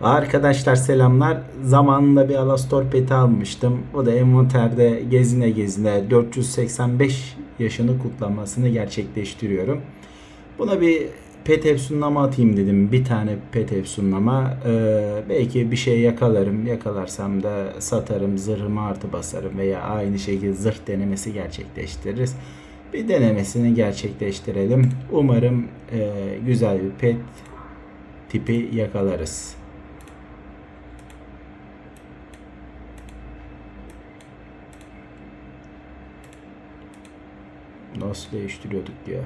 Arkadaşlar selamlar. Zamanında bir Alastor peti almıştım. O da envanterde gezine gezine 485 yaşını kutlamasını gerçekleştiriyorum. Buna bir pet efsunlama atayım dedim. Bir tane pet efsunlama. Ee, belki bir şey yakalarım. Yakalarsam da satarım. Zırhımı artı basarım. Veya aynı şekilde zırh denemesi gerçekleştiririz. Bir denemesini gerçekleştirelim. Umarım e, güzel bir pet tipi yakalarız. Nasıl değiştiriyorduk ya?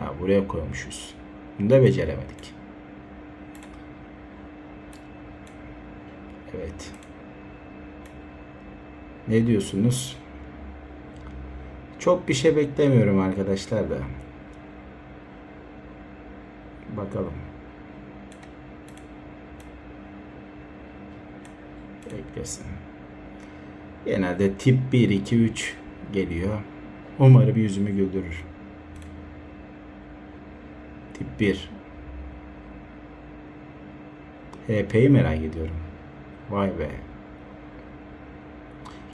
Ha buraya koymuşuz. Bunu da beceremedik. Evet. Ne diyorsunuz? Çok bir şey beklemiyorum arkadaşlar da. Bakalım. Beklesin. Genelde tip 1, 2, 3 geliyor. Umarım yüzümü güldürür. Tip 1. HP'yi merak ediyorum. Vay be.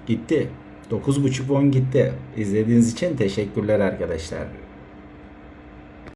Gitti. 9.5 won gitti. İzlediğiniz için teşekkürler arkadaşlar.